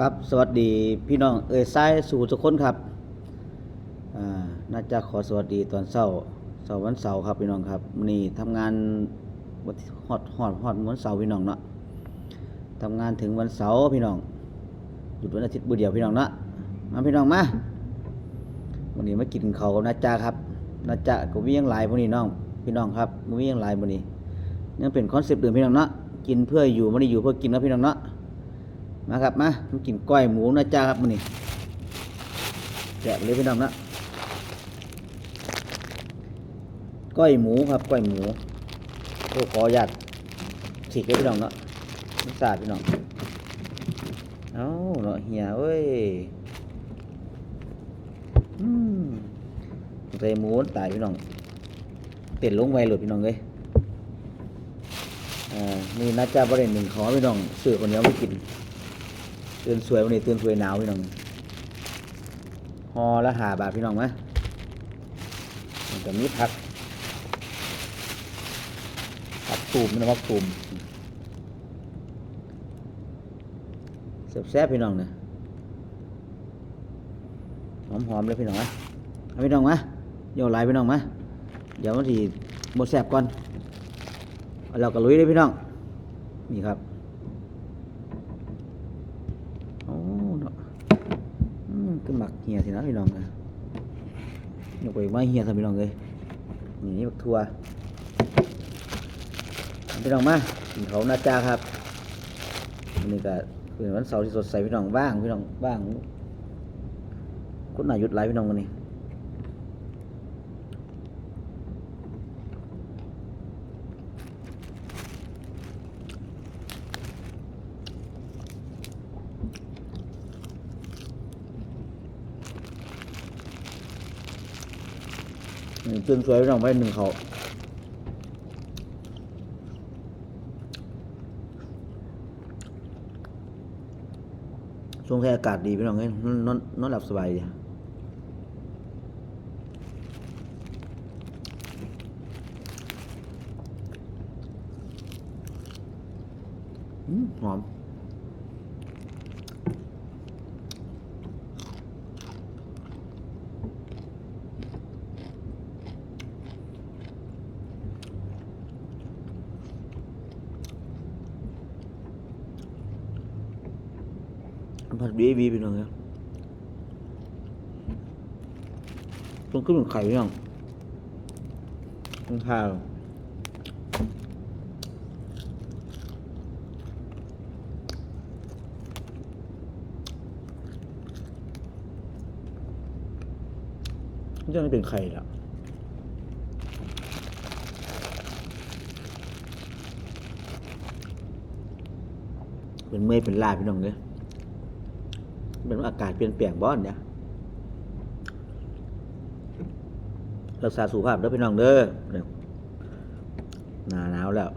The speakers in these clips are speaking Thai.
ครับสวัสดีพี่น้องเอ่ยซ้ายสู่ทุกคนครับอ่าน่าจะขอสวัสดีตอนเช้าเสาร์วันเสาร์ครับพี่น้องครับมื้อนี้ทำงานวันฮอดฮอดฮอดวันเสาร์พี่น้องเนาะทำงานถึงวันเสาร์พี่น้องหยุดวันอาทิตย์มื้อเดียวพี่น้องเนาะมาพี่น้องมาวันนี้มากินข้าวกับนาจาครับนาจาก็มีหยังหลายพวกนี้น้องพี่น้องครับบ่มีหยังหลายมื้อนี้ยังเป็นคอนเซปต์เดิมพี่น้องเนาะกินเพื่ออยู่บ่ได้อยู่เพื่อกินนะพี่น้องเนาะ มาครับมามากินก้อยหมูนะจ้าครับมื้อนี้แจกเลยพี่น้องนะก้อยหมูครับก้อยหมูโอ้ขออนุญาตฉีกเลยพี่น้องเนาะมันสาดพี่น้องเอ้าเนาะเฮียเอ้ยอืมใส่หมูตายพี่น้องเต้นลงไวหลุดพี่น้องเลยอ่านี่น่าจะประเด็นหนึ่งขอพี่น้องซื้อคนเดียวไม่กิน เตือนสวยวันนี้เตือนสวยหนาวพี่น้องฮอละหาบาทพี่น้องไหมมันจะมีผักผักตูมนะผักตูมแซ่บๆพี่น้องเนี่ยหอมๆเลยพี่น้องไหมพี่น้องไหมโยนไหลพี่น้องไหมเดี๋ยวมันทีหมดแซ่บก่อนเอาเราก็ลุยเลยพี่น้อง นี่ครับ โอ้เนาะ อืมก็หมักเหี่ยสินะพี่น้องนะยกไปไม้เฮียทำพี่น้องเลยนี่นี่บักทัวพี่น้องมากินเขาหน้าจ้าครับวันนี้ก็เป็นวันเสาร์ที่สดใสพี่น้องว่างพี่น้องว่างคุณนายหยุดไลฟ์พี่น้องกันนี่ ตือนสวยพี่น้องไว้หนึ่งเขาช่วงที่อากาศดีพี่น้องเอ้ยนอนนอนนอนหลับสบายดีอืมหอม ผัดบีบีพี่น้องครับต้องขึ้นเป็นไข่พี่น้องต้องทาวนี่จะไม่เป็นไข่ละเป็นเมฆเป็นลาพี่น้องเลย เป็นอากาศเปลี่ยนแปลงบ้อนเนี่ยรักษาสุขภาพเด้อพี่น้องเด้อเนี่ยหนาหนาวแล้ว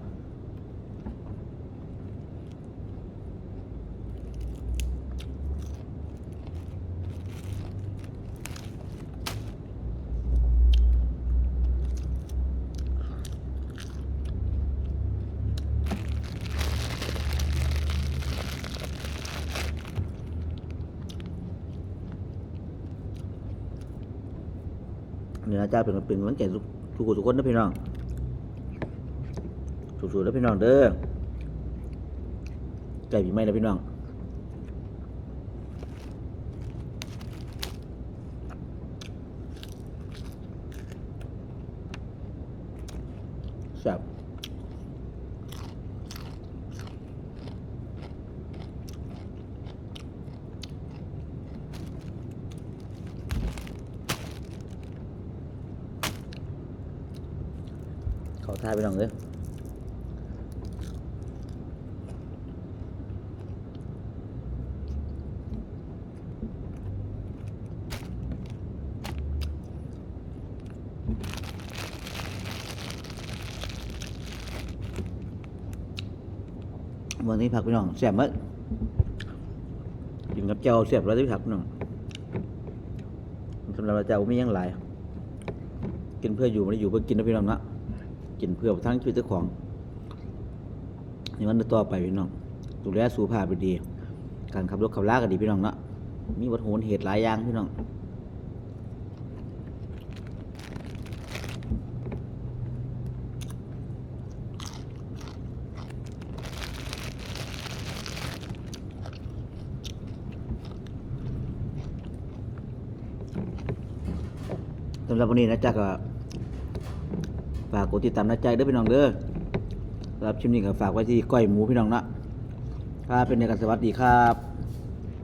เนี่ยอาจารย์เป็นเป็นกำลังใจทุกทุกคนทุกคนนะพี่น้องสู้ๆนะพี่น้องเด้อใจปีใหม่นะพี่น้องแซ่บ เขาทายพี่น้องเด้อวันนี้ผักพี่น้องแซ่บมั้ยกินกับเจ้าแซ่บแล้วที่ผักพี่น้องสำหรับเจ้าไม่ยังหลายกินเพื่ออยู่ไม่ได้อยู่เพื่อกินนะพี่น้องนะ กินเพื่อทั้งชีวิตเจ้าของในวันต่อไปพี่น้องดูแลสุขภาพไปดี การขับรถขับลาก็ดีพี่น้องเนาะมีวัตถุเหตุหลายอย่างพี่น้องสำหรับวันนี้นะจ๊ะก็ ฝากกดติดตามนะจ๊ะเด้อพี่น้องเด้อรับชิมนี้ก็ฝากไว้ที่ก้อยหมูพี่น้องเนาะครับเป็นในการสวัสดีครับ